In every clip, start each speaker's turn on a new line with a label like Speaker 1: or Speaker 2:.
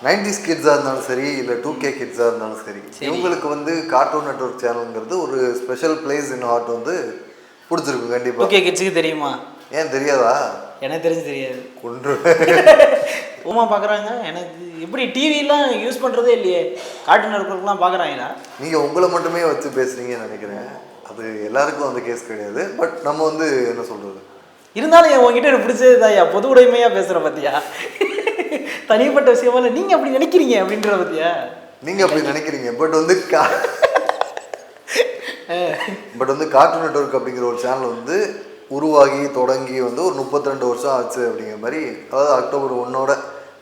Speaker 1: Nineties கிட்ஸாக இருந்தாலும் சரி இல்லை டூ கே கிட்ஸாக இருந்தாலும் சரி இவங்களுக்கு வந்து கார்ட்டூன் நெட்வொர்க் சேனலுங்கிறது ஒரு ஸ்பெஷல் பிளேஸ் இன் ஹார்ட் வந்து பிடிச்சிருக்கும் கண்டிப்பாக
Speaker 2: ஓகே கிட்ஸுக்கு தெரியுமா?
Speaker 1: ஏன் தெரியாதா?
Speaker 2: எனக்கு தெரிஞ்சு தெரியாது.
Speaker 1: கொன்று.
Speaker 2: உமா பார்க்குறாங்க எனக்கு எப்படி டிவிலாம் யூஸ் பண்ணுறதே இல்லையே. கார்ட்டூன் நெட்ஒர்க்லாம் பார்க்குறாங்களா
Speaker 1: நீங்கள் உங்களை மட்டுமே வச்சு பேசுறீங்கன்னு நினைக்கிறேன். அது எல்லாருக்கும் அந்த கேஸ் கிடையாது. பட் நம்ம வந்து என்ன சொல்கிறது
Speaker 2: இருந்தாலும் என் உங்ககிட்ட எனக்கு பிடிச்சது தான்யா பொது உடைமையாக பேசுகிற பார்த்தியா தனிப்பட்ட விஷயமா இல்லை நீங்கள் அப்படி நினைக்கிறீங்க அப்படின்ற பார்த்தியா
Speaker 1: நீங்கள் அப்படி நினைக்கிறீங்க பட் வந்து கா பட் வந்து கார்ட்டூன் நெட்வொர்க் அப்படிங்கிற ஒரு சேனல் வந்து உருவாகி தொடங்கி வந்து ஒரு முப்பத்தி ரெண்டு வருஷம் ஆச்சு அப்படிங்கிற மாதிரி அதாவது அக்டோபர் ஒன்னோட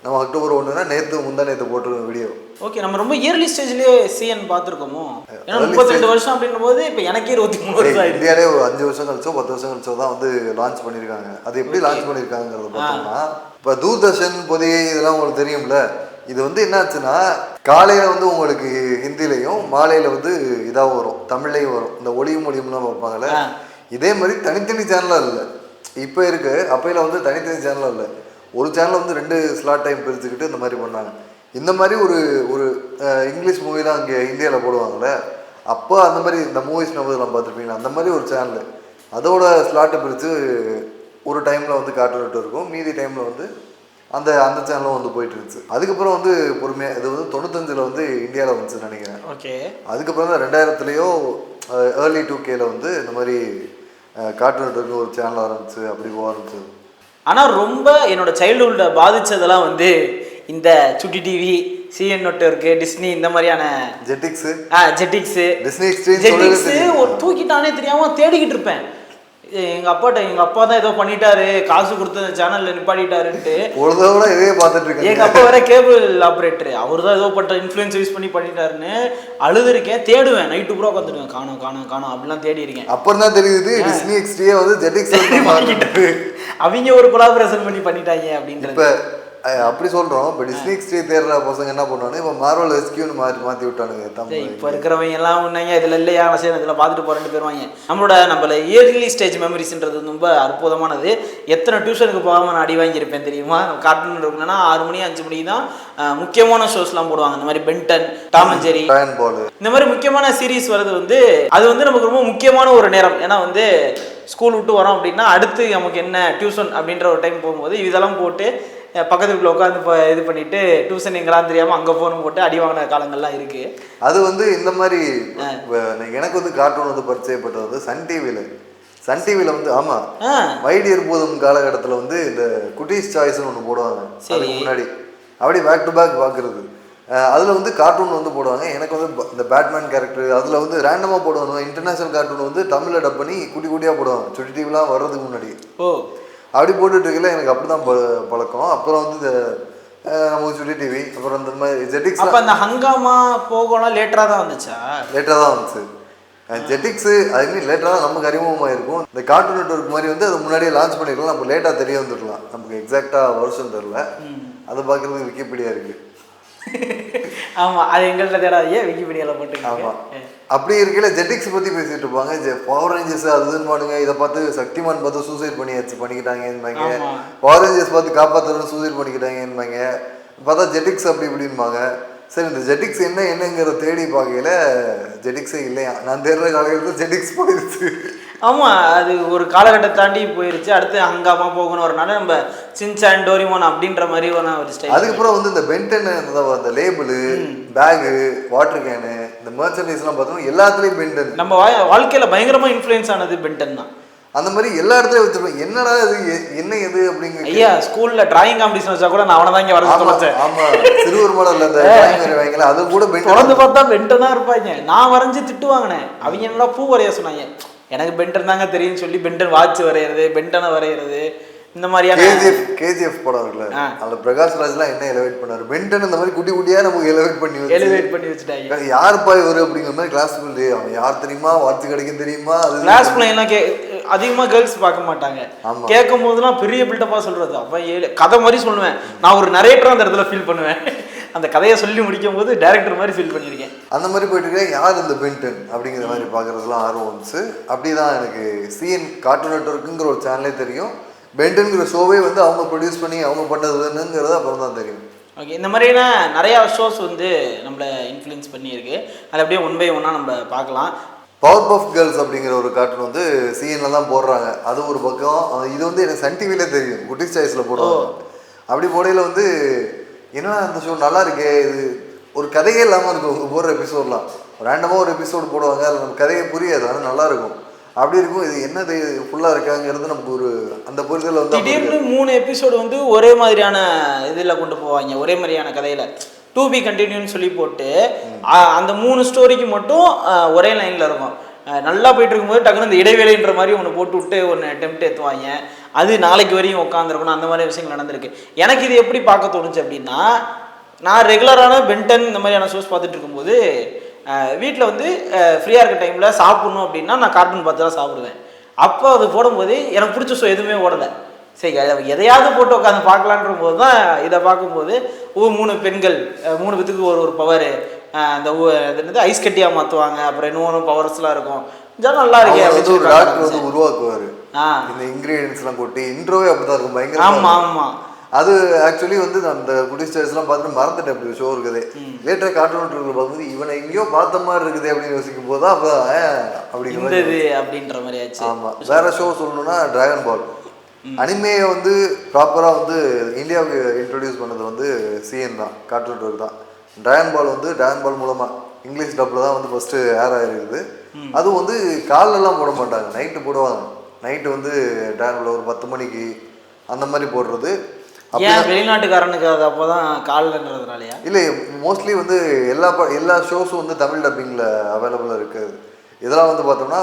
Speaker 1: நம்ம அக்டோபர் ஒன்றுனா நேற்று முந்தா நேற்று போட்டிருக்கோம் வீடியோ
Speaker 2: ஓகே நம்ம ரொம்ப இயர்லி ஸ்டேஜ்லேயே சிஎன் பார்த்துருக்கோமோ? ஏன்னா முப்பத்தி ரெண்டு வருஷம் அப்படின்னும் போது இப்போ எனக்கே இருபத்தி மூணு வருஷம்
Speaker 1: இந்தியாவிலே ஒரு அஞ்சு வருஷம் கழிச்சோ பத்து வருஷம் கழிச்சோ தான் வந்து லான்ச் பண்ணியிருக்காங்க. அது எப்படி லான்ச் பண்ணியிருக்காங்கிறத பார்த்தோம்னா இப்போ தூர்தர்ஷன் பொதிகை இதெல்லாம் உங்களுக்கு தெரியும்ல? இது வந்து என்னாச்சுன்னா காலையில் வந்து உங்களுக்கு ஹிந்திலையும் மாலையில் வந்து இதாகவும் வரும். தமிழ்லையும் வரும். இந்த ஒளியும் மொழியும்லாம் வைப்பாங்கல்ல
Speaker 2: ஆ.
Speaker 1: இதே மாதிரி தனித்தனி சேனலாக இல்லை. இப்போ இருக்கு. அப்பையில வந்து தனித்தனி சேனலாக இல்லை. ஒரு சேனல் வந்து ரெண்டு ஸ்லாட் டைம் பிரிச்சுக்கிட்டு இந்த மாதிரி பண்ணாங்க. இந்த மாதிரி ஒரு ஒரு இங்கிலீஷ் மூவிலாம் அங்கே இந்தியாவில் போடுவாங்கல்ல? அப்போ அந்த மாதிரி இந்த மூவிஸ் நம்பர்லாம் பார்த்துருப்பீங்களா? அந்த மாதிரி ஒரு சேனல் அதோட ஸ்லாட்டை பிரித்து ஒரு டைமில் வந்து கார்ட்டூன் இருக்கும். மீதி டைமில் வந்து அந்த அந்த சேனலும் வந்து போயிட்டு இருந்துச்சு. அதுக்கப்புறம் வந்து பொறுமையாக இது வந்து தொண்ணூத்தஞ்சில் வந்து இந்தியாவில் வந்துச்சுன்னு நினைக்கிறேன்.
Speaker 2: ஓகே.
Speaker 1: அதுக்கப்புறம் தான் ரெண்டாயிரத்துலேயோ ஏர்லி டூ கேல வந்து இந்த மாதிரி நெட்வொர்க் ஒரு சேனல் ஆரம்பிச்சு அப்படி போக ஆரம்பிச்சது.
Speaker 2: ஆனால் ரொம்ப என்னோட சைல்டுஹுட்டை பாதிச்சதெல்லாம் வந்து இந்த சுட்டி டிவி சிஎன் நெட்ஒர்க்கு டிஸ்னி இந்த மாதிரியான
Speaker 1: ஜெட்டிக்ஸு
Speaker 2: ஜெட்டிக்ஸு
Speaker 1: டிஸ்னி
Speaker 2: ஜெட்டிக்ஸ் ஒரு தூக்கிட்டானே தெரியாம தேடிக்கிட்டு இருப்பேன். எங்க அப்பாட்ட எங்க அப்பா தான் ஏதோ பண்ணிட்டாரு காசு கொடுத்து சேனல்ல நிப்பாட்டிட்டாருன்ட்டு.
Speaker 1: பொழுதோட இதே பார்த்துட்டு
Speaker 2: எங்க
Speaker 1: இருக்கேன்
Speaker 2: அப்பா வேற கேபிள் ஆப்ரேட்டர் அவர் தான் ஏதோ பண்ற இன்ஃப்ளூயன்ஸ் யூஸ் பண்ணி பண்ணிட்டாருன்னு அழுதுருக்கேன் தேடுவேன். நைட்டு பூரா உட்காந்துருவேன் காணோம் காணோம் காணோம் அப்படிலாம் தேடி இருக்கேன்.
Speaker 1: அப்புறம் தான் தெரியுது டிஸ்னி எக்ஸ்ட்ரியே வந்து ஜெட்டிக்ஸ்
Speaker 2: அவங்க ஒரு கொலாபரேஷன் பண்ணி பண்ணிட்டாங்க அப்படின்றது.
Speaker 1: அப்படி சொல்றோம். இப்போ டிஸ்னி எக்ஸ்ட்ரி தேடுற பசங்க என்ன பண்ணுவானு இப்போ மார்வல் எஸ்கியூன்னு மாற்றி மாற்றி விட்டானுங்க தமிழ்
Speaker 2: இப்போ இருக்கிறவங்க எல்லாம் உன்னாங்க இதுல இல்லையா? நான் சரி இதில் பார்த்துட்டு போறேன்ட்டு போயிருவாங்க நம்மளோட நம்மள இயர்லி ஸ்டேஜ் மெமரிஸ்ன்றது ரொம்ப அற்புதமானது. எத்தனை டியூஷனுக்கு போகாம நான் அடி வாங்கியிருப்பேன் தெரியுமா? கார்ட்டூன் இருக்குன்னா ஆறு மணி அஞ்சு மணி தான் முக்கியமான ஷோஸ்லாம் போடுவாங்க. இந்த மாதிரி பென்டன் டாம் அண்ட் ஜெரி இந்த மாதிரி முக்கியமான சீரிஸ் வர்றது வந்து அது வந்து நமக்கு ரொம்ப முக்கியமான ஒரு நேரம். ஏன்னா வந்து ஸ்கூல் விட்டு வரோம் அப்படின்னா அடுத்து நமக்கு என்ன டியூஷன் அப்படின்ற ஒரு டைம் போகும்போது இதெல்லாம் போட்டு பக்கத்து வீட்டில் உட்காந்து இப்போ இது பண்ணிட்டு டியூஷன் எங்கெல்லாம் தெரியாமல் அங்கே ஃபோன் போட்டு அடி வாங்கின காலங்கள்லாம் இருக்கு.
Speaker 1: அது வந்து இந்த மாதிரி எனக்கு வந்து கார்ட்டூன் வந்து பரிச்சயப்பட்டது வந்து சன் டிவியில் சன் டிவியில் வந்து ஆமா.
Speaker 2: ஆ.
Speaker 1: வைடியர் போதும் காலகட்டத்தில் வந்து இந்த குட்டீஸ் சாய்ஸ்னு ஒன்று போடுவாங்க. அதுக்கு முன்னாடி. அப்படி பேக் டு பேக் பார்க்குறது அதில் வந்து கார்ட்டூன் வந்து போடுவாங்க. எனக்கு வந்து இந்த பேட்மேன் கேரக்டர் அதில் வந்து ரேண்டமாக போடுவாங்க. இன்டர்நேஷனல் கார்ட்டூன் வந்து தமிழில் டப் பண்ணி குட்டி குட்டியாக போடுவாங்க. சுட்டி டிவிலாம் வர்றதுக்கு முன்னாடி.
Speaker 2: ஓ.
Speaker 1: அப்படி போட்டுட்டு இருக்கல எனக்கு அப்படி தான் பழக்கம். அப்புறம் வந்து இந்த நமக்கு சுட்டி டிவி அப்புறம் இந்த மாதிரி ஜெட்டிக்ஸ்
Speaker 2: அப்ப அந்த ஹங்காமா போகலாம் லேட்டரா தான் வந்துச்சா?
Speaker 1: லேட்டாக தான் வந்துச்சு. ஜெட்டிக்ஸு அதுமே லேட்டாக தான் நமக்கு அறிமுகமாக இருக்கும் இந்த கார்ட்டூன் நெட்வொர்க் மாதிரி வந்து அது முன்னாடியே லான்ச் பண்ணிருக்கலாம் நம்ம லேட்டாக தெரிய வந்துருக்கலாம் நமக்கு எக்ஸாக்டாக வருஷம் தெரில அதை பார்க்குறதுக்கு விக்கிபீடியா இருக்குது
Speaker 2: ஆமா அது எங்கள்ட்ட தேடாதீங்க. விக்கிபீடியால போட்டுக்கோங்க.
Speaker 1: ஆமாம் அப்படி இருக்கையில ஜெட்டிக்ஸ் பற்றி பேசிட்டு இருப்பாங்க. ஜெ- பவர் ரேஞ்சர்ஸ் அது இதுன்னு பாடுங்க. இதை பார்த்து சக்திமான் பார்த்து சூசைட் பண்ணியாச்சு பண்ணிக்கிட்டாங்கன்பாங்க. பவர் ரேஞ்சர்ஸ் பார்த்து காப்பாற்றுறோம் சூசைட் பண்ணிக்கிட்டாங்கன்பாங்க. பார்த்தா ஜெட்டிக்ஸ் அப்படி இப்படின்பாங்க. சரி இந்த ஜெட்டிக்ஸ் என்ன என்னங்கிற தேடி பார்க்கையில ஜெட்டிக்ஸே இல்லையா? நான் தேடுற காலகட்டத்தில் ஜெட்டிக்ஸ் போயிடுச்சு.
Speaker 2: ஆமா அது ஒரு காலகட்டத்தை தாண்டி போயிருச்சு. அடுத்து ஹங்காமா போகணும் வரனால நம்ம சின்சான் டோரிமோன் அப்படின்ற மாதிரி ஒரு ஸ்டைல்
Speaker 1: அதுக்கப்புறம் வந்து இந்த பென்டன் அந்த லேபிளு பேகு வாட்டர் கேனு இந்த மெர்ச்சன்டைஸ்லாம் பார்த்தோம்னா எல்லாத்துலேயும் பென்டன்
Speaker 2: நம்ம வா- வாழ்க்கையில பயங்கரமா இன்ஃப்ளூயன்ஸ் ஆனது பென்டன் தான்.
Speaker 1: அந்த மாதிரி எல்லா இடத்துலயும் வச்சிருப்பேன் என்னடா இது? என்ன எது அப்படிங்க
Speaker 2: ஐயா ஸ்கூல்ல டிராயிங் காம்படிஷன் வச்சா கூட நான் அவனை தான் இங்க வர வச்சேன்.
Speaker 1: ஆமா. சிறுவர் மடல்ல அந்த வரைவாங்கல்ல அது கூட
Speaker 2: தொடர்ந்து பார்த்தா பென்டன் தான் இருப்பாங்க. நான் வரைஞ்சு திட்டு வாங்கினேன். அவங்க என்னடா பூ வரைய சொன்னாங்க. எனக்கு பென்டன் தாங்க தெரியும்னு சொல்லி பென்டன் வாட்ச் வரைகிறது பென்டனை வரைகிறது இந்த மாதிரியான
Speaker 1: கேஜிஎஃப் கேஜிஎஃப் படம் இருக்குல்ல. அதுல பிரகாஷ் ராஜ்லாம் என்ன எலவேட் பண்ணாரு பென்டன் இந்த மாதிரி குட்டி குட்டியா நமக்கு எலவேட் பண்ணி வச்சு
Speaker 2: எலிவேட் பண்ணி வச்சுட்டாங்க.
Speaker 1: யாருப்பா இவரு அப்படிங்கிற மாதிரி கிளாஸ் அவன் யார் தெரியுமா? வாட்ச் கிடைக்கும் தெரியுமா? அது
Speaker 2: கிளாஸ் எல்லாம் கே அதிகமா கேர்ள்ஸ் பார்க்க மாட்டாங்க. கேட்கும் போதெல்லாம் பெரிய பில்டப்பா சொல்றது. அவன் ஏழு கதை மாதிரி சொல்லுவேன். நான் ஒரு நரேட்டரா அந்த இடத்துல ஃபீல் பண்ணுவேன். அந்த கதையை சொல்லி முடிக்கும் போது டேரக்டர் மாதிரி ஃபீல் பண்ணியிருக்கேன்.
Speaker 1: அந்த மாதிரி போயிட்டு இருக்கேன் யார் இந்த பென்டன் அப்படிங்கிற மாதிரி பார்க்கறதுலாம் ஆர்வம் வந்துச்சு. அப்படிதான் எனக்கு சிஎன் கார்ட்டூன் நெட்ஒர்க்குங்கிற ஒரு சேனலே தெரியும். பென்டன்ங்கிற ஷோவே வந்து அவங்க ப்ரொடியூஸ் பண்ணி அவங்க பண்ணதுங்கிறது அப்புறம் தான் தெரியும்.
Speaker 2: ஓகே இந்த மாதிரியான நிறையா ஷோஸ் வந்து நம்மளை இன்ஃப்ளூயன்ஸ் பண்ணியிருக்கு. அது அப்படியே ஒன் பை ஒன்னாக நம்ம பார்க்கலாம்.
Speaker 1: பவர் பஃப் கேர்ள்ஸ் அப்படிங்கிற ஒரு கார்ட்டூன் வந்து சிஎன்ல தான் போடுறாங்க. அது ஒரு பக்கம். இது வந்து எனக்கு சன் டிவிலே தெரியும். குட்டி சாய்ஸில் போடுவாங்க. அப்படி போடையில் வந்து என்னடா அந்த ஷோ நல்லா இருக்கே? இது ஒரு கதையே இல்லாமல் இருக்கும். ஒரு போடுற எபிசோட்லாம் ரேண்டமாக ஒரு எபிசோடு போடுவாங்க. அதில் நம்ம கதையே புரியாது. ஆனால் நல்லா இருக்கும். அப்படி இருக்கும். இது என்னது? ஃபுல்லாக இருக்காங்கிறது நமக்கு ஒரு அந்த புரிதல் வந்து
Speaker 2: திடீர்னு மூணு எபிசோடு வந்து ஒரே மாதிரியான இதில் கொண்டு போவாங்க. ஒரே மாதிரியான கதையில். டூ பி கண்டினியூன்னு சொல்லி போட்டு அந்த மூணு ஸ்டோரிக்கு மட்டும் ஒரே லைனில் இருக்கும். நல்லா போயிட்டு இருக்கும்போது டக்குனு இந்த இடைவேளைன்ற மாதிரி ஒன்று போட்டு விட்டு ஒன்று டெம்ட் ஏற்றுவாங்க அது நாளைக்கு வரையும் உட்காந்துருக்கணும் அந்த மாதிரி விஷயங்கள் நடந்திருக்கு. எனக்கு இது எப்படி பார்க்க தோணுச்சு அப்படின்னா நான் ரெகுலரான பென்டன் இந்த மாதிரியான ஷோஸ் பார்த்துட்டு இருக்கும்போது வீட்டில் வந்து ஃப்ரீயாக இருக்க டைமில் சாப்பிட்ணும் அப்படின்னா நான் கார்ட்டூன் பார்த்து தான் சாப்பிடுவேன். அப்போ அது போடும்போது எனக்கு பிடிச்ச ஷோ எதுவுமே ஓடலை. சரி எதையாவது போட்டு உட்காந்து பார்க்கலான்ற போது தான் இதை பார்க்கும்போது ஓ மூணு பெண்கள் மூணு பேத்துக்கு ஒரு ஒரு பவர் அந்த என்னது ஐஸ் கட்டியாக மாற்றுவாங்க அப்புறம் இன்னொன்று பவர்ஸ்லாம் இருக்கும். நல்லா இருக்கே
Speaker 1: வந்து ஒரு டாக்டர் வந்து உருவாக்குவார்.
Speaker 2: ஆ.
Speaker 1: இந்த இன்கிரீடியன்ஸ் எல்லாம் கொட்டி இன்ட்ரோவே அப்படிதான் இருக்கும். பயங்கர
Speaker 2: ஆமா ஆமா.
Speaker 1: அது ஆக்சுவலி வந்து அந்த குட்டி ஸ்டேஜ்லாம் பார்த்துட்டு மறந்துட்டேன் அப்படி ஷோ இருக்குது. லேட்டராக கார்ட்டூன் இருக்கிற பார்க்கும்போது இவனை எங்கேயோ பார்த்த மாதிரி இருக்குது அப்படின்னு யோசிக்கும் போது தான் அப்போ அப்படிங்கிற
Speaker 2: அப்படின்ற மாதிரி ஆச்சு.
Speaker 1: ஆமா. வேற ஷோ சொல்லணும்னா டிராகன் பால் அனிமேயை வந்து ப்ராப்பராக வந்து இந்தியாவுக்கு இன்ட்ரடியூஸ் பண்ணது வந்து சிஎன் தான் கார்ட்டூன் நெட்வொர்க் தான். டிராகன் பால் வந்து டிராகன் பால் மூலமா இங்கிலீஷ் டப்பில் தான் வந்து ஃபர்ஸ்ட் ஏர் ஆயிருக்குது. அதுவும் வந்து கால்லெல்லாம் போட மாட்டாங்க. நைட்டு போடுவாங்க. நைட்டு வந்து டிராகன் பால் ஒரு பத்து மணிக்கு அந்த மாதிரி போடுறது.
Speaker 2: ஏன் வெளிநாட்டுக்காரனுக்கு அது அப்போதான் கால்ன்றதுனாலயா
Speaker 1: இல்லை மோஸ்ட்லி வந்து எல்லா ப எல்லா ஷோஸும் வந்து தமிழ் டப்பிங்கில் அவைலபிளாக இருக்குது இதெல்லாம் வந்து பார்த்தோம்னா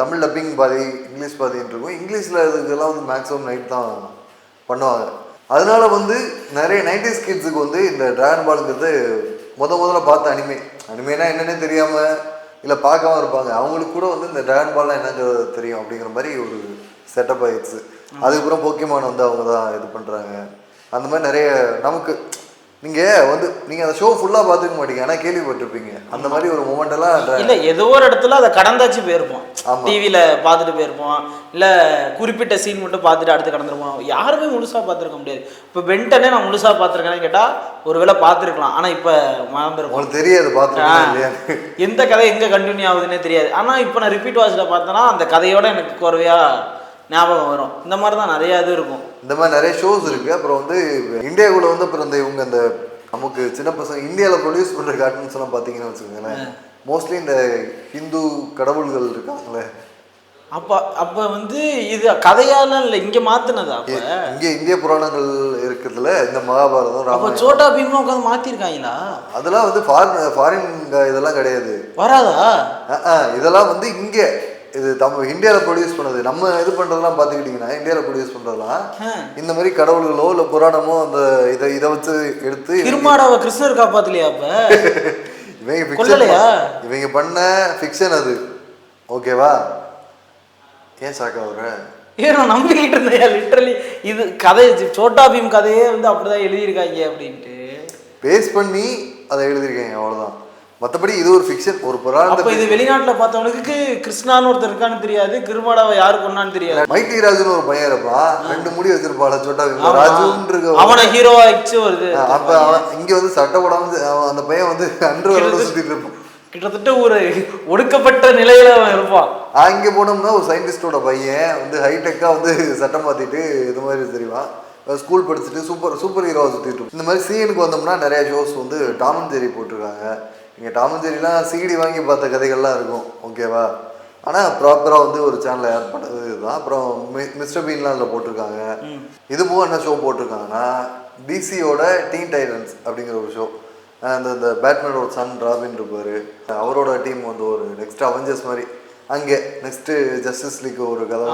Speaker 1: தமிழ் டப்பிங் பாதி இங்கிலீஷ் பாதின்னு இருக்கும். இங்கிலீஷில் இதுக்கெல்லாம் வந்து மேக்ஸிமம் நைட் தான் பண்ணுவாங்க. அதனால வந்து நிறைய நைன்டிஸ் கிட்ஸுக்கு வந்து இந்த டிராகன் பாலுங்கிறது முத முதல்ல பார்த்த அனிமே அனிமேனா என்னன்னே தெரியாமல் இல்லை பார்க்காம இருப்பாங்க. அவங்களுக்கு கூட வந்து இந்த டிராகன் பால்லாம் என்னங்கிறது தெரியும் அப்படிங்கிற மாதிரி ஒரு செட்டப் ஆயிடுச்சு. அதுக்கப்புறம் போக்கிமான் வந்து அவங்க தான் இது பண்ணுறாங்க அந்த மாதிரி நிறைய நமக்கு நீங்கள் வந்து நீங்கள் அந்த ஷோ ஃபுல்லாக பார்த்துக்க மாட்டீங்க. ஆனால் கேள்விப்பட்டிருப்பீங்க. அந்த மாதிரி ஒரு மூமெண்ட் எல்லாம் dra-
Speaker 2: இல்ல ஏதோ ஒரு இடத்துல அதை கடந்தாச்சு போயிருப்போம். டிவியில பார்த்துட்டு போயிருப்போம். இல்ல குறிப்பிட்ட சீன் மட்டும் பார்த்துட்டு அடுத்து கடந்துருப்போம். யாருமே முழுசா பார்த்துருக்க முடியாது. இப்போ பென்டனே நான் முழுசா பார்த்துருக்கேன்னு கேட்டா ஒருவேளை பார்த்துருக்கலாம். ஆனா இப்ப மறந்துருப்போம்.
Speaker 1: உங்களுக்கு தெரியாது பார்த்துருக்கீங்க இல்லையா
Speaker 2: எந்த கதை எங்க கண்டினியூ ஆகுதுன்னே தெரியாது. ஆனா இப்போ நான் ரிப்பீட் வாட்ச்ல பார்த்தேன்னா அந்த கதையோட எனக்கு குறைவையா ஞாபகம் வரும். இந்த மாதிரி தான் நிறைய இது இருக்கும்.
Speaker 1: இந்த மாதிரி நிறைய ஷோஸ் இருக்குது அப்புறம் வந்து இந்தியாவுக்குள்ள வந்து அப்புறம் இந்த இவங்க இந்த நமக்கு சின்ன பசங்க இந்தியாவில் ப்ரொடியூஸ் பண்ணுற கார்ட்டூன்ஸ் எல்லாம் பார்த்தீங்கன்னு வச்சுக்கோங்களேன். மோஸ்ட்லி இந்த ஹிந்து கடவுள்கள் இருக்காங்களே
Speaker 2: அப்ப அப்ப வந்து இது கதையாலாம் இல்லை. இங்க அப்ப?
Speaker 1: இங்கே இந்திய புராணங்கள் இருக்கிறதுல இந்த மகாபாரதம்
Speaker 2: அப்ப சோட்டா பீம்லாம் உட்காந்து மாத்திருக்காங்களா?
Speaker 1: அதெல்லாம் வந்து ஃபாரின் ஃபாரின் இதெல்லாம் கிடையாது.
Speaker 2: வராதா?
Speaker 1: இதெல்லாம் வந்து இங்கே. இது நம்ம இந்தியாவில் ப்ரொடியூஸ் பண்ணது நம்ம இது பண்ணுறதெல்லாம் பார்த்துக்கிட்டிங்கன்னா இந்தியாவில் ப்ரொடியூஸ் பண்ணுறதுலாம்
Speaker 2: ஆ.
Speaker 1: இந்த மாதிரி கடவுள்களோ இல்லை புராணமோ அந்த இதை இதை வச்சு எடுத்து
Speaker 2: திருமாடாவை கிருஷ்ணர் காப்பாத்தலையா அப்ப?
Speaker 1: இவங்க? பண்- இவங்க பண்ண ஃபிக்ஷன் அது. ஓகேவா ஏன் சாக்கா வர
Speaker 2: ஏன் நான் நம்பிக்கிட்டு இருந்தேன் லிட்டரலி இது கதை சோட்டா பீம் கதையே வந்து அப்படிதான் எழுதியிருக்காங்க அப்படின்ட்டு.
Speaker 1: பேஸ் பண்ணி அதை எழுதியிருக்காங்க அவ்வளோதான் மற்றபடி இது ஒரு ஃபிக்ஷன் ஒரு
Speaker 2: அப்ப இது வெளிநாட்டுல பார்த்தவனுக்கு கிருஷ்ணான்னு ஒருத்தர் இருக்கான்னு தெரியாது கிருமாடாவை யாரு கொண்டான்னு தெரியாது.
Speaker 1: ராஜுன்னு ஒரு பையன் இருப்பான். ரெண்டு முடி வச்சிருப்பாள சொட்டா. ராஜுன்னு
Speaker 2: அவனை ஹீரோவா வச்சு வருது.
Speaker 1: அப்ப அவன் இங்க வந்து சட்டை போடாம அந்த பையன் வந்து அன்று சுத்திட்டு இருப்பான்.
Speaker 2: கிட்டத்தட்ட ஒரு ஒடுக்கப்பட்ட நிலையில அவன் இருப்பான்.
Speaker 1: அங்க போனோம்னா ஒரு சயின்டிஸ்டோட பையன் வந்து ஹைடெக்கா வந்து சட்டம் மாத்திட்டு இது மாதிரி தெரியுமா ஸ்கூல் படிச்சுட்டு சூப்பர் சூப்பர் சுத்திட்டு இருப்பான். இந்த மாதிரி சீனுக்கு வந்தோம்னா நிறைய ஷோஸ் வந்து டாம் அண்ட் ஜெரி போட்டிருக்காங்க. இங்க டாம் அண்ட் ஜெரிலாம் சிடி வாங்கி பார்த்த கதைகள்லாம் இருக்கும் ஓகேவா? ஆனா ப்ராப்பரா வந்து ஒரு சேனல் ஏர் பண்ணது இதுதான் அப்புறம் மி- மிஸ்டர் பீன்லாம் அதில் போட்டிருக்காங்க. இது போக என்ன ஷோ போட்டிருக்காங்கன்னா டிசியோட டீன் டைட்டன்ஸ் அப்படிங்கிற ஒரு ஷோ அந்த இந்த பேட்மேனோட சன் ராபின் இருப்பார். அவரோட டீம் வந்து ஒரு நெக்ஸ்ட் அவெஞ்சர்ஸ் மாதிரி. அங்கே நெக்ஸ்ட்டு ஜஸ்டிஸ் லீக் ஒரு கதை.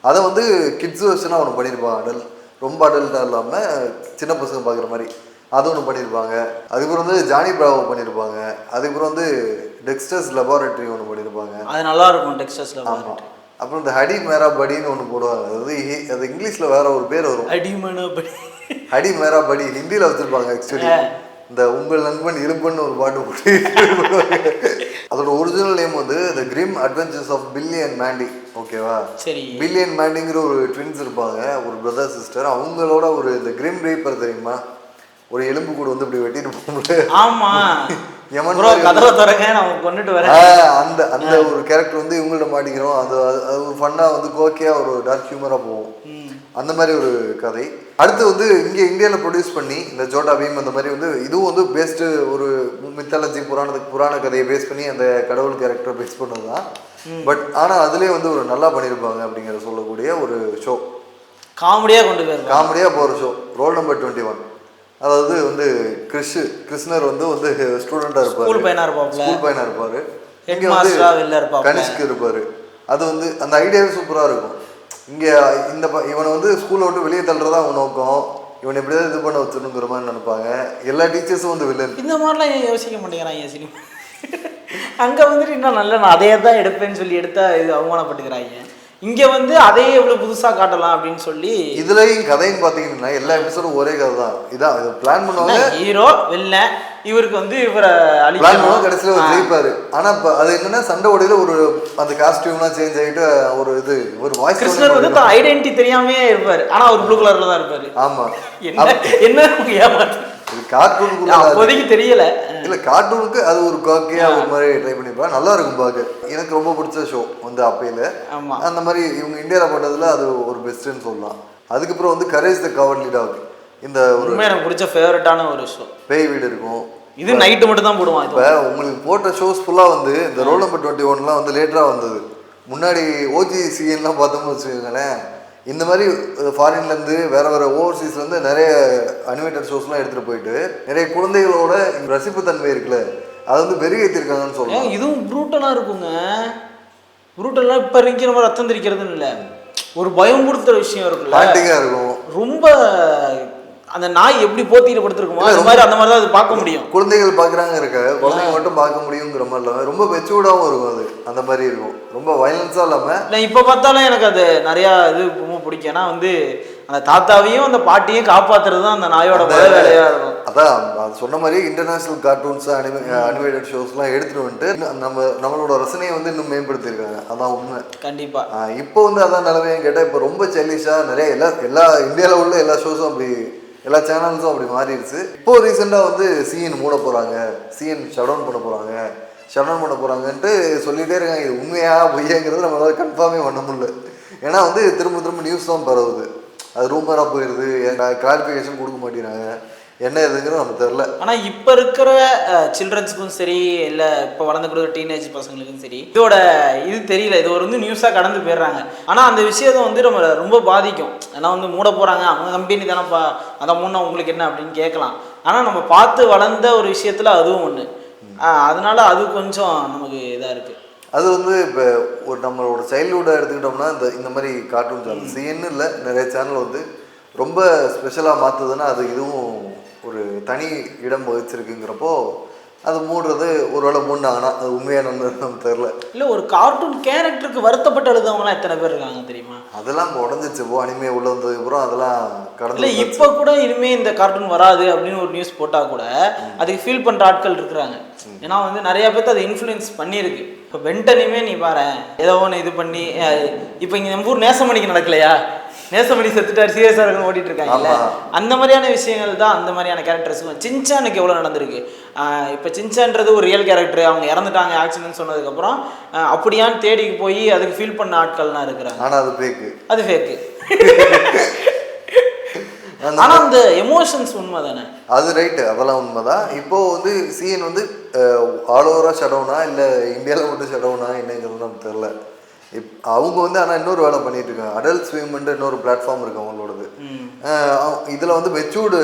Speaker 1: அதை வந்து கிட்ஸ் வெர்ஷனாக ஒன்று பண்ணியிருப்பாங்க அடல் ரொம்ப அடல்ட்டாக இல்லாமல் சின்ன பசங்க பார்க்குற மாதிரி. அது ஒன்று பண்ணியிருப்பாங்க அதுக்கப்புறம் வந்து ஜானி பிராவோ பண்ணியிருப்பாங்க அதுக்கப்புறம் வந்து டெக்ஸ்டர்ஸ் லெபார்டரி ஒன்று பண்ணியிருப்பாங்க
Speaker 2: அது நல்லா இருக்கும் டெக்ஸ்டர்ஸ்ல
Speaker 1: ஆமாம் அப்புறம் இந்த ஹடி மேரா படின்னு ஒன்று போடுவாங்க. ஹி- அது இங்கிலீஷில் வேற ஒரு பேர் வரும்.
Speaker 2: அடிமன படி
Speaker 1: ஹடி மேரா படி ஹிந்தியில் வச்சிருப்பாங்க ஆக்சுவலி இந்த உங்கள் நண்பன் இரும்பன்னு ஒரு பாட்டு போட்டு அதோட ஒரிஜினல் நேம் வந்து the grim adventures of Billy and Mandy ஓகேவா
Speaker 2: சரி.
Speaker 1: பில்லி அண்ட் மேண்டிங்கிற ஒரு ட்வின்ஸ் இருப்பாங்க ஒரு பிரதர் சிஸ்டர் அவங்களோட ஒரு இந்த கிரிம் ரீப்பர் தெரியுமா? ஒரு எலும்பு கூட வந்து இப்படி வெட்டிட்டு போகும்போது
Speaker 2: ஆமா. கதவை திறங்க நான் கொண்டுட்டு வரேன்.
Speaker 1: அந்த அந்த ஒரு கேரக்டர் வந்து இவங்கள்ட்ட மாட்டிக்கிறோம். அது அது- ஃபன்னாக வந்து கோக்கியா ஒரு டார்க் ஹியூமராக போகும். அந்த மாதிரி ஒரு கதை. அடுத்து வந்து இங்கே இந்தியாவில் ப்ரொடியூஸ் பண்ணி இந்த ஜோட்டா பீம் அந்த மாதிரி வந்து இதுவும் வந்து பேஸ்டு ஒரு மித்தாலஜி புராணத்துக்கு புராண கதையை பேஸ் பண்ணி அந்த கடவுள் கேரக்டரை பேஸ் பண்ணது தான். பட் ஆனால் அதுலேயே வந்து ஒரு நல்லா பண்ணியிருப்பாங்க அப்படிங்கிற சொல்லக்கூடிய ஒரு ஷோ
Speaker 2: காமெடியா கொண்டு
Speaker 1: காமெடியாக போகிற show roll number twenty one அதாவது வந்து கிறிஷ் கிருஷ்ணர் வந்து வந்து ஸ்டூடெண்ட்டாக இருப்பார்.
Speaker 2: ஸ்கூல் பையனா இருப்பாப்ல?
Speaker 1: ஸ்கூல் பையனாக இருப்பார். இங்கே வந்து
Speaker 2: வெளில இருப்பாப்ல.
Speaker 1: கனிஷ்க் இருப்பார். அது வந்து அந்த ஐடியாவே சூப்பராக இருக்கும். இங்கே இந்த ப- இவனை வந்து ஸ்கூலை விட்டு வெளியே தள்ளுறதா அவன் நோக்கம். இவனை எப்படியாவது இது பண்ண வச்சிடணுங்கிற மாதிரி நினைப்பாங்க. எல்லா டீச்சர்ஸும் வந்து வில்லன்
Speaker 2: இந்த மாதிரிலாம் ஏன் யோசிக்க மாட்டேங்கிறாங்க சினிமா அங்க வந்துட்டு இன்னும் நல்ல நான் அதே தான் எடுப்பேன்னு சொல்லி எடுத்தா இது அவமானப்பட்டுக்கிறாங்க இங்க வந்து அதையே எவ்வளவு புதுசா காட்டலாம் அப்படின்னு சொல்லி
Speaker 1: இதுலயும் கதைன்னு பார்த்தீங்கன்னா எல்லா எபிசோடும் ஒரே கதை தான் இதான் இது பிளான் பண்ணுவாங்க
Speaker 2: ஹீரோ வெள்ள இவருக்கு வந்து இவரை
Speaker 1: பிளான் பண்ணுவாங்க கடைசியில் ஒரு ஜெயிப்பாரு. ஆனா இப்ப அது என்னன்னா சண்டை ஓடையில ஒரு அந்த காஸ்டியூம்லாம் சேஞ்ச் ஆகிட்டு ஒரு இது ஒரு வாய்ஸ்
Speaker 2: கிருஷ்ணர் வந்து தான் ஐடென்டிட்டி தெரியாமே இருப்பாரு. ஆனா அவர் ப்ளூ கலர்ல தான் இருப்பாரு.
Speaker 1: ஆமா.
Speaker 2: என்ன என்ன ஏமாத்து
Speaker 1: இது கார்ட்டூனுக்குள்ள
Speaker 2: அப்போதைக்கு தெரியல.
Speaker 1: இல்ல கார்ட்டூனுக்கு அது ஒரு காக்கியா ஒரு மாதிரி ட்ரை பண்ணிருப்பாங்க நல்லா இருக்கும் பார்க்க. எனக்கு ரொம்ப பிடிச்ச ஷோ வந்து அப்பையில. அந்த மாதிரி இவங்க இந்தியாவில் பண்ணதுல அது ஒரு பெஸ்ட்டுன்னு சொல்லலாம். அதுக்கப்புறம் வந்து கரேஜ் த கவர்லி டாக் இந்த ஒரு
Speaker 2: எனக்கு பிடிச்ச ஃபேவரட்டான ஒரு ஷோ
Speaker 1: பேய் வீடு இருக்கும்.
Speaker 2: இது நைட்டு மட்டும் தான் போடுவான்
Speaker 1: இப்போ உங்களுக்கு போட்ட ஷோஸ் ஃபுல்லாக வந்து இந்த ரோல் நம்பர் டுவெண்ட்டி ஒன்லாம் வந்து லேட்டராக வந்தது. முன்னாடி ஓஜி சிஎன்லாம் பார்த்தோம்னு வச்சுக்கோங்களேன். இந்த மாதிரி ஃபாரின்லேருந்து வேற வேற ஓவர்சீஸ்லேருந்து நிறைய அனிமேட்டட் ஷோஸ்லாம் எடுத்துகிட்டு போயிட்டு நிறைய குழந்தைகளோட ரசிப்பு தன்மை இருக்குல்ல அதை வந்து வெறியேற்றிருக்காங்கன்னு சொல்லலாம்
Speaker 2: இதுவும் ப்ரூட்டலாக இருக்குங்க. ப்ரூட்டலாக இப்போ இருக்கிற மாதிரி ரத்தம் தெரிக்கிறதுன்னு இல்லை. ஒரு பயம்படுத்துற விஷயம் இருக்குல்ல.
Speaker 1: இருக்கும்.
Speaker 2: ரொம்ப அந்த நாய் எப்படி போத்திட்டு படுத்துருக்குமோ அந்த மாதிரி அந்த மாதிரி தான் அது பார்க்க முடியும்.
Speaker 1: குழந்தைகள் பார்க்குறாங்க இருக்க குழந்தைங்க மட்டும் பார்க்க முடியுங்கிற மாதிரி இல்லாமல் ரொம்ப மெச்சூர்டாகவும் இருக்கும் அது அந்த மாதிரி இருக்கும். ரொம்ப வயலன்ஸாக இல்லாமல்
Speaker 2: நான் இப்போ பார்த்தாலும் எனக்கு அது நிறையா இது ரொம்ப பிடிக்கும். ஏன்னா வந்து அந்த தாத்தாவையும் அந்த பாட்டியும் காப்பாத்துறது தான் அந்த நாயோட முதல் வேலையாக இருக்கும்.
Speaker 1: அதான் அது சொன்ன மாதிரி இன்டர்நேஷனல் கார்ட்டூன்ஸ் அனிமே அனிமேட்டட் ஷோஸ்லாம் எடுத்துட்டு வந்துட்டு நம்ம நம்மளோட ரசனையை வந்து இன்னும் மேம்படுத்தியிருக்காங்க. அதான் உண்மை.
Speaker 2: கண்டிப்பா.
Speaker 1: ஆஹ் இப்போ வந்து அதான் நிலைமையும் கேட்டால் இப்போ ரொம்ப செல்லிஷாக நிறைய எல்லா எல்லா இந்தியாவில் உள்ள எல்லா ஷோஸும் அப்படி எல்லா சேனல்ஸும் அப்படி மாறிடுச்சு. இப்போ ரீசெண்டாக வந்து சிஎன் மூட போகிறாங்க சிஎன் ஷட் டவுன் பண்ண போகிறாங்க ஷட் டவுன் பண்ண போகிறாங்கன்ட்டு சொல்லிகிட்டே இருக்காங்க. இது உண்மையாக பொய்யாங்கிறது நம்மளால கன்ஃபார்மே பண்ண முடியல. ஏன்னா வந்து திரும்ப திரும்ப நியூஸ் தான் பரவுது. அது ரூமராக போயிடுது கிளாரிஃபிகேஷன் கொடுக்க மாட்டேங்கிறாங்க. என்ன எதுங்கிறது நமக்கு தெரில
Speaker 2: ஆனா இப்ப இருக்கிற சில்ட்ரன்ஸுக்கும் சரி இல்ல இப்ப வளர்ந்துக்கிற டீனேஜ் பசங்களுக்கும் சரி இதோட இது தெரியல. இது ஒரு வந்து நியூஸா கடந்து போயிடுறாங்க. ஆனா அந்த விஷயத்தை வந்து நம்ம ரொம்ப பாதிக்கும். ஏன்னா வந்து மூட போறாங்க. அவங்க கம்பெனி தானப்பா அதை மூணா உங்களுக்கு என்ன அப்படின்னு கேட்கலாம். ஆனா நம்ம பார்த்து வளர்ந்த ஒரு விஷயத்துல அதுவும் ஆஹ் அதனால அது கொஞ்சம் நமக்கு இதா இருக்கு.
Speaker 1: அது வந்து இப்போ ஒரு நம்மளோட சைல்ட்ஹுட்டை எடுத்துக்கிட்டோம்னா இந்த இந்த மாதிரி கார்ட்டூன் சேனல் சிஎன்னு இல்லை நிறைய சேனல் வந்து ரொம்ப ஸ்பெஷலாக மாற்றுதுன்னா அது இதுவும் ஒரு தனி இடம் வகிச்சிருக்குங்கிறப்போ அது மூடுறது ஒருவேளை மூடினாங்கன்னா அது உண்மையான நமக்கு தெரில
Speaker 2: இல்ல ஒரு கார்ட்டூன் கேரக்டருக்கு வருத்தப்பட்டு எழுதவங்களாம் எத்தனை பேர் இருக்காங்க தெரியுமா?
Speaker 1: அதெல்லாம் இப்போ உடஞ்சிச்சு போ அனிமே உள்ள வந்ததுக்கப்புறம் அதெல்லாம்
Speaker 2: இல்ல
Speaker 1: கடந்து
Speaker 2: இப்ப கூட இனிமே இந்த கார்ட்டூன் வராது அப்படின்னு ஒரு நியூஸ் போட்டா கூட அதுக்கு ஃபீல் பண்ற ஆட்கள் இருக்கிறாங்க. ஏன்னா வந்து நிறைய பேர்த்து அதை இன்ஃப்ளூயன்ஸ் பண்ணியிருக்கு. இப்போ வெண்டனிமே நீ பாரு ஏதோ ஒன்று இது பண்ணி இப்போ இங்க நம்ம ஊர் நேசமணிக்கு நடக்கலையா? நேசமணி செத்துட்டார் சீரியஸாக இருக்குன்னு ஓடிட்டு இருக்காங்கல்ல. அந்த மாதிரியான விஷயங்கள் தான் அந்த மாதிரியான கேரக்டர்ஸுக்கும் சின்சானுக்கு எவ்வளோ நடந்திருக்கு? இப்போ சின்சான்றது ஒரு ரியல் கேரக்டர் அவங்க இறந்துட்டாங்க ஆக்சிடென்ட் சொன்னதுக்கப்புறம் அப்படியான்னு தேடி போய் அதுக்கு ஃபீல் பண்ண ஆட்கள்லாம் இருக்கிறாங்க.
Speaker 1: ஆனால் அது பேக்கு
Speaker 2: அது ஃபேக்கு
Speaker 1: அந்த
Speaker 2: ஆனா அந்த எமோஷன்ஸ் உண்மை தானே
Speaker 1: அது ரைட்டு அதெல்லாம் உண்மைதான். இப்போ வந்து சிஎன் வந்து ஆல் ஓவராக ஷடவுனா இல்லை இந்தியாவில் மட்டும் ஷடவுனா என்னங்கிறது நமக்கு தெரில இப் அவங்க வந்து ஆனால் இன்னொரு வேலை பண்ணிட்டு இருக்காங்க அடல்ட் ஸ்விம்மெண்ட் இன்னொரு பிளாட்ஃபார்ம் இருக்கு அவங்களோடது. இதில் வந்து மெச்சூர்டு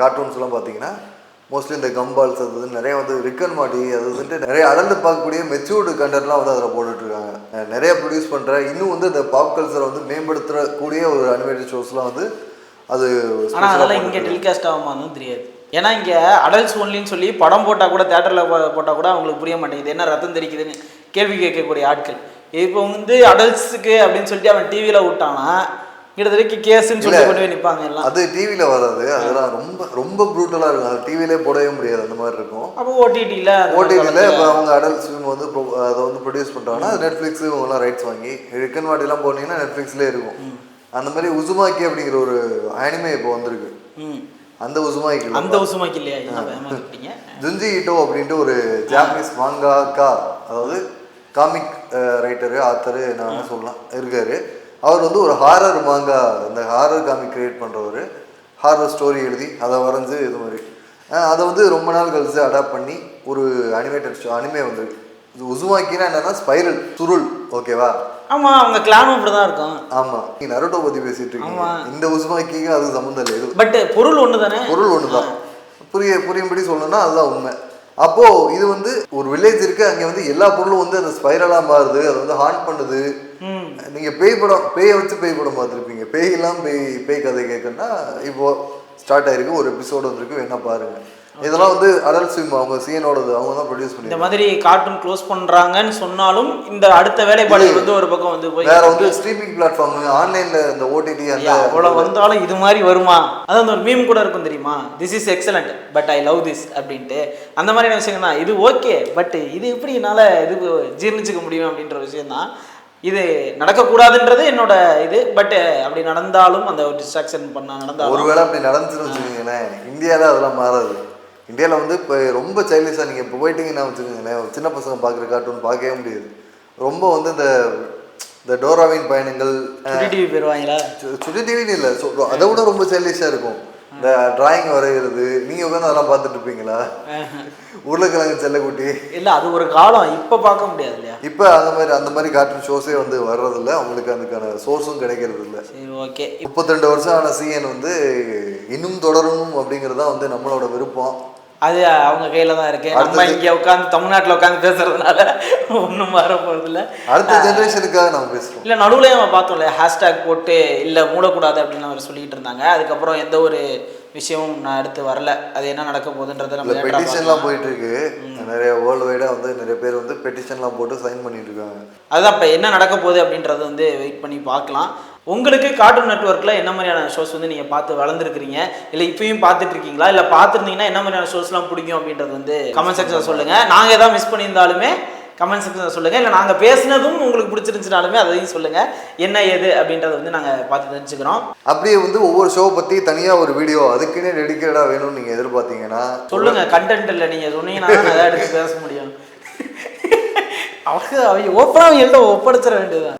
Speaker 1: கார்ட்டூன்ஸ்லாம் பார்த்தீங்கன்னா மோஸ்ட்லி இந்த கம்பால்ஸ் அது நிறைய வந்து ரிக்கன் மாட்டி அது வந்துட்டு நிறைய அடல்ட் பார்க்கக்கூடிய மெச்சூர்டு கண்டென்ட்லாம் வந்து அதில் போட்டுட்ருக்காங்க. நிறைய ப்ரொடியூஸ் பண்ணுற இன்னும் வந்து இந்த பாப் கல்ச்சரை வந்து மேம்படுத்தக்கூடிய ஒரு அனிமேட்டட் ஷோஸ்லாம் வந்து அது
Speaker 2: ஆனா
Speaker 1: special ஆ
Speaker 2: அதெல்லாம் இங்க டெலிகாஸ்ட் ஆகுமான்னு தெரியாது. ஏன்னா இங்க அடல்ட்ஸ் ஒன்லின்னு சொல்லி படம் போட்டா கூட தேட்டர்ல போட்டா கூட அவங்களுக்கு புரிய மாட்டேங்குது. என்ன ரத்தம் தெரிக்குதுன்னு கேள்வி கேட்கக்கூடிய ஆட்கள். இப்போ வந்து அடல்ட்ஸுக்கு அப்படின்னு சொல்லிட்டு அவன் டிவியில விட்டானா கிட்டத்தட்ட கேஸ்ன்னு சொல்லி கொண்டு போய் நிப்பாங்க எல்லாம்.
Speaker 1: அது டிவியில் வராது. அதெல்லாம் ரொம்ப ரொம்ப ப்ரூட்டலாக இருக்கும். அது டிவிலே போடவே முடியாது அந்த மாதிரி இருக்கும்.
Speaker 2: அப்போ ஓடிடியில்
Speaker 1: ஓடிடியில் இப்போ அவங்க அடல்ட் ஸ்விம் வந்து அதை வந்து ப்ரொடியூஸ் பண்ணுறாங்கன்னா அது நெட்ஃப்ளிக்ஸ் இவங்கெல்லாம் ரைட்ஸ் வாங்கி ரிக்கன் வாட்டிலாம் போனீங்கன்னா நெட்ஃப்ளிக்ஸ்லேயே இருக்கும். அந்த மாதிரி உசுமாக்கி அப்படிங்கிற ஒரு அனிமே இப்போ வந்திருக்கு. அந்த உசுமாய்க்கு இல்ல.
Speaker 2: அந்த உசுமாக்கி இல்லையா?
Speaker 1: ஜுஞ்சி இட்டோ அப்படின்ட்டு ஒரு ஜாப்பனீஸ் மாங்காக்கா அதாவது காமிக் ரைட்டரு ஆத்தரு நான் சொல்லலாம் இருக்காரு. அவர் வந்து ஒரு ஹாரர் மாங்கா இந்த ஹாரர் காமிக் கிரியேட் பண்ணுறவர் ஹாரர் ஸ்டோரி எழுதி அதை வரைஞ்சு இது மாதிரி. அதை வந்து ரொம்ப நாள் கழிச்சு அடாப்ட் பண்ணி ஒரு அனிமேட்டட் ஷோ அனிமே வந்திருக்கு. இது உசுமாக்கினா என்னன்னா ஸ்பைரல் சுருள் ஓகேவா
Speaker 2: ஆமா அவங்க கிளானும் இப்படிதான் இருக்கும்
Speaker 1: ஆமா. நீ நருட்டோ பத்தி பேசிட்டு இருக்கீங்க. இந்த உசுமாக்கிக்கும் அது சம்மந்தம் இல்லை இது.
Speaker 2: பட் பொருள் ஒன்று தானே
Speaker 1: பொருள் ஒண்ணுதான். புரிய புரியும்படி சொல்லணும்னா அதுதான் உண்மை. அப்போ இது வந்து ஒரு வில்லேஜ் இருக்கு அங்க வந்து எல்லா பொருளும் வந்து அந்த ஸ்பைரலா மாறுது அது வந்து ஹார்ன் பண்ணுது. நீங்க பேய் படம் பேயை வச்சு பேய் படம் பார்த்துருப்பீங்க. பேய் எல்லாம் பேய் பேய் கதை கேட்கணும்னா இப்போ ஸ்டார்ட் ஆயிருக்கு ஒரு எபிசோடு வந்திருக்கு வேணா பாருங்க. இதெல்லாம் வந்து அடல் ஸ்விம் அவங்க சிஎனோடது அவங்க தான் ப்ரொடியூஸ்
Speaker 2: இந்த
Speaker 1: பண்ணி
Speaker 2: மாதிரி கார்ட்டூன் க்ளோஸ் பண்றாங்கன்னு சொன்னாலும் இந்த அடுத்த வேலைப்பாடுகள் வந்து ஒரு பக்கம் வந்து போய்
Speaker 1: வேற வந்து ஸ்ட்ரீமிங் பிளாட்ஃபார்ம் ஆன்லைன்ல இந்த ஓடிடி அந்த
Speaker 2: ஐயா, அவ்வளவு வந்தாலும் இது மாதிரி வருமா? அதான் அந்த ஒரு மீம் கூட இருக்கும் தெரியுமா? This is excellent but I love this அப்படின்ட்டு. அந்த மாதிரியான விஷயம் தான் இது ஓகே பட் இது எப்படி என்னால் இது ஜீர்ணிச்சுக்க முடியும் அப்படின்ற விஷயம் தான் இது நடக்கக்கூடாதுன்றது என்னோட இது பட் அப்படி நடந்தாலும் அந்த ஒரு டிஸ்ட்ராக்ஷன் பண்ண நடந்தாலும்
Speaker 1: ஒருவேளை அப்படி நடந்துச்சுன்னு வச்சுக்கோங்களேன் இந்தியாவில் அதெல்லாம் மாறாது. இந்தியாவில் வந்து இப்போ ரொம்ப சைல்டிஷாக நீங்கள் இப்போ போயிட்டீங்கன்னா வச்சுக்கோங்களேன் சின்ன பசங்க பார்க்குற கார்ட்டூன் பார்க்கவே முடியாது. ரொம்ப வந்து இந்த இந்த டோராவின் பயணங்கள்
Speaker 2: டிவி போயிடுவாங்களா
Speaker 1: சுட்டி டிவின்னு இல்லை அதை விட ரொம்ப சைல்டிஷாக இருக்கும். இந்த டிராயிங் வரைகிறது நீங்கள் உட்காந்து அதெல்லாம் பார்த்துட்டு இருப்பீங்களா? உருளைக்கிழங்கு செல்லக்குட்டி.
Speaker 2: இல்லை அது ஒரு காலம் இப்போ பார்க்க முடியாது இல்லையா?
Speaker 1: இப்போ அந்த மாதிரி அந்த மாதிரி கார்ட்டூன் ஷோஸே வந்து வர்றதில்ல அவங்களுக்கு அதுக்கான சோர்ஸும் கிடைக்கிறது இல்லை
Speaker 2: ஓகே
Speaker 1: முப்பத்திரெண்டு வருஷம் ஆன சிஎன் வந்து இன்னும் தொடரணும் அப்படிங்கிறது தான் வந்து நம்மளோட விருப்பம்.
Speaker 2: அது அவங்க கையில தான் இருக்கு. நம்ம இங்க உட்காந்து தமிழ்நாட்டுல உட்காந்து பேசுறதுனால ஒன்றும் மாற போறதில்ல
Speaker 1: அடுத்த ஜெனரேஷனுக்காக நம்ம பேசுகிறோம்
Speaker 2: இல்லை நடுவில் நம்ம பார்த்தோம்ல ஹேஷ்டேக் போட்டு இல்லை மூடக்கூடாது அப்படின்னு அவர் சொல்லிட்டு இருந்தாங்க. அதுக்கப்புறம் எந்த ஒரு விஷயமும் நான் அடுத்து வரல. அது என்ன நடக்க போகுதுன்றதை நம்ம
Speaker 1: பெட்டிஷன்லாம் போயிட்டு இருக்கு நிறைய வேர்ல்டு வைடாக வந்து நிறைய பேர் வந்து பெட்டிஷன்லாம் போட்டு சைன் பண்ணிட்டு இருக்காங்க.
Speaker 2: அதுதான் இப்போ என்ன நடக்க போகுது அப்படின்றத வந்து வெயிட் பண்ணி பார்க்கலாம். உங்களுக்கு கார்ட்டூன் நெட்ஒர்க்கில் என்ன மாதிரியான ஷோஸ் வந்து நீங்கள் பார்த்து வளர்ந்துருக்கிறீங்க? இல்லை இப்பயும் பார்த்துட்டு இருக்கீங்களா இல்லை பார்த்துருந்தீங்கன்னா என்ன மாதிரியான ஷோஸ்லாம் பிடிக்கும் அப்படின்றது வந்து கமெண்ட் செக்ஷனில் சொல்லுங்கள் நாங்கள் எதாவது மிஸ் பண்ணியிருந்தாலுமே கமெண்ட் செக்ஷனில் சொல்லுங்கள் இல்லை நாங்கள் பேசினதும் உங்களுக்கு பிடிச்சிருந்துச்சுனாலுமே அதையும் சொல்லுங்கள் என்ன ஏது அப்படின்றத வந்து நாங்கள் பார்த்து தெரிஞ்சுக்கிறோம்.
Speaker 1: அப்படியே வந்து ஒவ்வொரு ஷோ பற்றி தனியாக ஒரு வீடியோ அதுக்குன்னே டெடிக்கேட்டாக வேணும்னு நீங்கள் எதிர்பார்த்தீங்கன்னா.
Speaker 2: சொல்லுங்கள் கண்டென்ட் இல்லை. நீங்கள் சொன்னீங்கன்னா எதாவது எடுத்து பேச முடியும். அவங்க அவங்க ஓப்பனாக எழுத ஒப்படைச்சிட வேண்டியதுதான்.